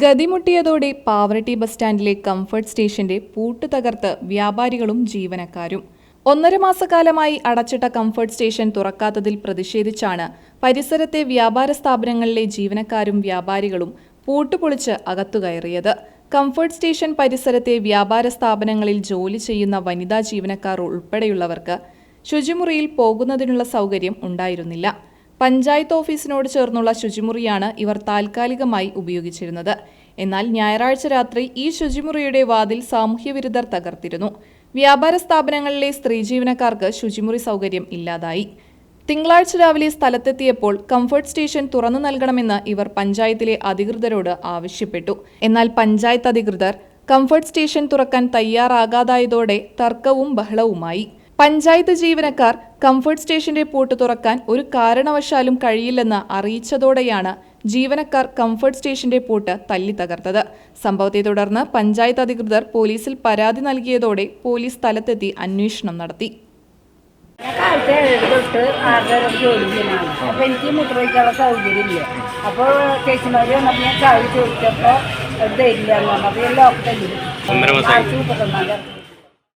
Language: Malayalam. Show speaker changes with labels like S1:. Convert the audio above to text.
S1: ഗതിമുട്ടിയതോടെ പാവറട്ടി ബസ് സ്റ്റാൻഡിലെ കംഫർട്ട് സ്റ്റേഷന്റെ പൂട്ട് തകർത്ത് വ്യാപാരികളും ജീവനക്കാരും. ഒന്നര മാസക്കാലമായി അടച്ചിട്ട കംഫർട്ട് സ്റ്റേഷൻ തുറക്കാത്തതിൽ പ്രതിഷേധിച്ചാണ് പരിസരത്തെ വ്യാപാര സ്ഥാപനങ്ങളിലെ ജീവനക്കാരും വ്യാപാരികളും പൂട്ടുപൊളിച്ച് അകത്തുകയറിയത് കംഫർട്ട് സ്റ്റേഷൻ പരിസരത്തെ വ്യാപാര സ്ഥാപനങ്ങളിൽ ജോലി ചെയ്യുന്ന വനിതാ ജീവനക്കാർ ഉൾപ്പെടെയുള്ളവർക്ക് ശുചിമുറിയിൽ പോകുന്നതിനുള്ള സൗകര്യം ഉണ്ടായിരുന്നില്ല. പഞ്ചായത്ത് ഓഫീസിനോട് ചേർന്നുള്ള ശുചിമുറിയാണ് ഇവർ താൽക്കാലികമായി ഉപയോഗിച്ചിരുന്നത്. എന്നാൽ ഞായറാഴ്ച രാത്രി ഈ ശുചിമുറിയുടെ വാതിൽ സാമൂഹ്യവിരുദ്ധർ തകർത്തിരുന്നു. വ്യാപാര സ്ഥാപനങ്ങളിലെ സ്ത്രീ ജീവനക്കാർക്ക് ശുചിമുറി സൗകര്യം ഇല്ലാതായി. തിങ്കളാഴ്ച രാവിലെ സ്ഥലത്തെത്തിയപ്പോൾ കംഫർട്ട് സ്റ്റേഷൻ തുറന്നു നൽകണമെന്ന് ഇവർ പഞ്ചായത്തിലെ അധികൃതരോട് ആവശ്യപ്പെട്ടു. എന്നാൽ പഞ്ചായത്ത് അധികൃതർ കംഫർട്ട് സ്റ്റേഷൻ തുറക്കാൻ തയ്യാറാകാതായതോടെ തർക്കവും ബഹളവുമായി. പഞ്ചായത്ത് ജീവനക്കാർ കംഫർട്ട് സ്റ്റേഷന്റെ പൂട്ട് തുറക്കാൻ ഒരു കാരണവശാലും കഴിയില്ലെന്ന് അറിയിച്ചതോടെയാണ് ജീവനക്കാർ കംഫർട്ട് സ്റ്റേഷന്റെ പൂട്ട് തല്ലി തകർത്തത്. സംഭവത്തെ തുടർന്ന് പഞ്ചായത്ത് അധികൃതർ പോലീസിൽ പരാതി നൽകിയതോടെ പോലീസ് സ്ഥലത്തെത്തി അന്വേഷണം നടത്തി.
S2: കാലത്ത് ഏഴര തൊട്ട് ആറര ജോലി ചെയ്യുന്നതാണ് അപ്പോൾ എനിക്ക് മൂത്രമൊഴിക്കാനുള്ള സൗകര്യമില്ല. അപ്പോൾ ചേച്ചിമാർ വന്നപ്പോൾ ഞാൻ ചായ ചോദിച്ചപ്പോൾ തരില്ല എന്ന് പറഞ്ഞു. ഞാൻ ലോക്ക് തല്ലി
S3: ഒന്നര
S2: ആഴ്ച മുപ്പത്തൊന്നാം തീയതി.